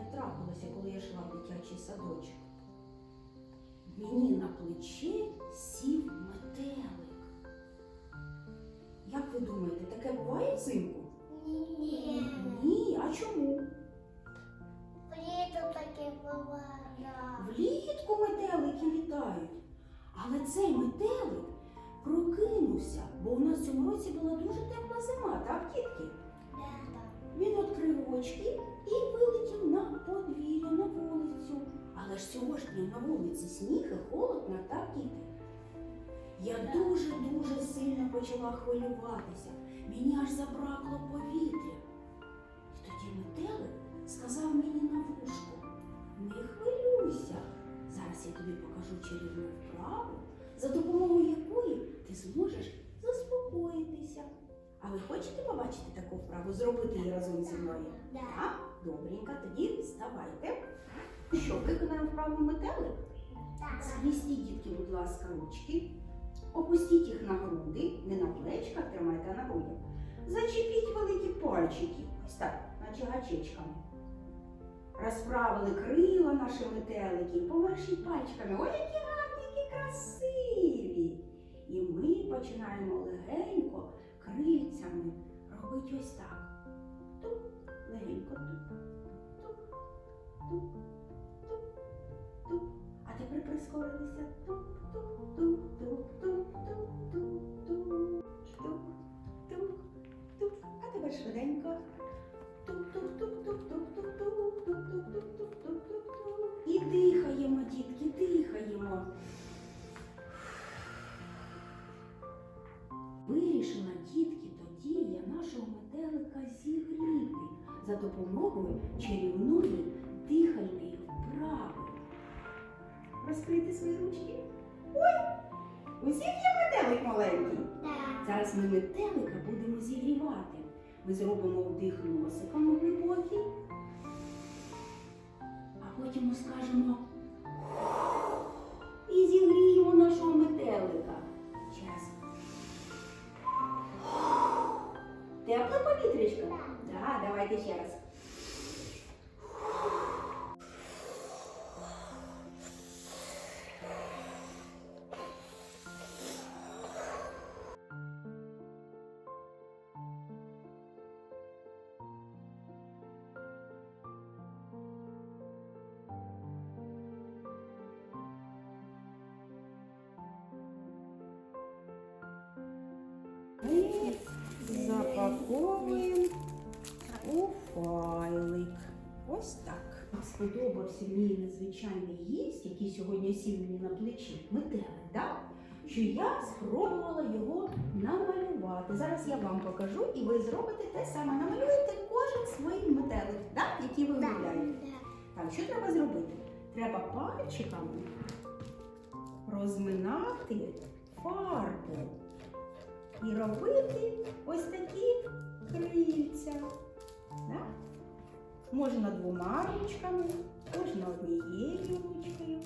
сьогодні трапилося, коли я йшла в дитячий садочок? Мені на плече сів метелик. Як ви думаєте, таке буває взимку? Ні. Ні, а чому? Літо таке буває. Влітку метелики літають. Але цей метелик прокинувся, бо у нас в цьому році була дуже тепла зима, так, дітки? Він відкрив очки і Але ж сьогодні на вулиці сніг і холодно, так, діти? Я дуже-дуже сильно почала хвилюватися. Мені аж забракло повітря. І тоді метелик сказав мені на вушко, не хвилюйся. Зараз я тобі покажу чарівну вправу, за допомогою якої ти зможеш заспокоїтися. А ви хочете побачити таку вправу, зробити її разом зі мною? Да. Так, добренько, тоді вставайте. Що, виконаємо вправу метелик? Так. Схрестіть, дітки, будь ласка, ручки. Опустіть їх на груди, не на плечках, тримайте а на грудях. Зачепіть великі пальчики, ось так, наче гачечками. Розправили крила наші метелики, повершіть пальчиками. Ой, які гарні, які красиві. І ми починаємо легенько тук, тук, тук, тук. І дихаємо, дітки, дихаємо. Вирішила дітки тоді я нашого метелика зігріти за допомогою чарівної свої ручки. Ой! Усіх є метелик маленький. Да. Зараз ми метелика будемо зігрівати. Ми зробимо вдих носиком глибокий, а потім скажемо і зігріємо нашого метелика. Час. Тепле повітрячко? Так. Так, давайте ще раз. Ми запаковуємо у файлик. Ось так. Сподобався мій незвичайний гість, який сьогодні сів мені на плечі, метелик, так? Що я спробувала його намалювати. Зараз я вам покажу, і ви зробите те саме. Намалюєте кожен свій метелик, так? який ви уявляєте. Так, що треба зробити? Треба пальчиками розминати фарбу і робити ось такі крильця. Да? Можна двома ручками, можна однією ручкою.